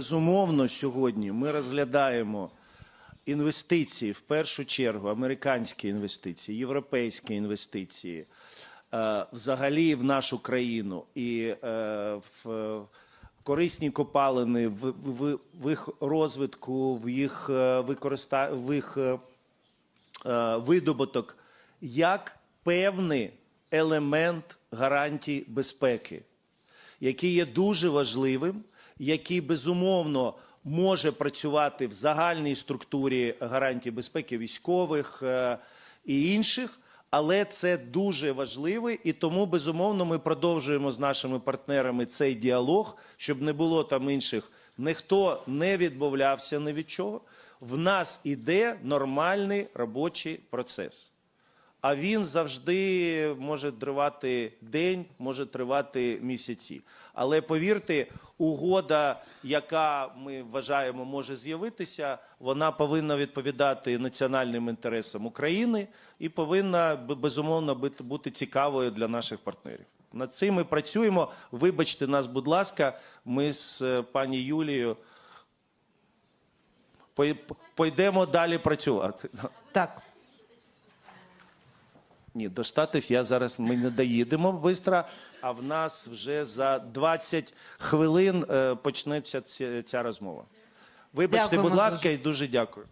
Безумовно, сьогодні ми розглядаємо інвестиції в першу чергу, американські інвестиції, європейські інвестиції, е, взагалі в нашу країну. І е, в корисні копалини, в, їх розвитку, в їх е, використа... в їх видобуток як певний елемент гарантій безпеки, який є дуже важливим, який безумовно може працювати в загальній структурі гарантій безпеки військових е, і інших. Але це дуже важливо, і тому безумовно ми продовжуємо з нашими партнерами цей діалог, щоб не було там інших. Ніхто не відмовлявся ні від чого. В нас іде нормальний робочий процес. А він завжди може тривати день, може тривати місяці. Але повірте, угода, яка ми вважаємо може з'явитися, вона повинна відповідати національним інтересам України і повинна безумовно бути- цікавою для наших партнерів. Над цим ми працюємо. Вибачте нас, будь ласка, ми з е, пані Юлією пойдемо далі працювати. Так, Ні, до Штатів я зараз ми не доїдемо швидко, а в нас вже за 20 хвилин е, почнеться ця, ця розмова. Вибачте, Дякуємо будь ласка, дуже. і дуже дякую.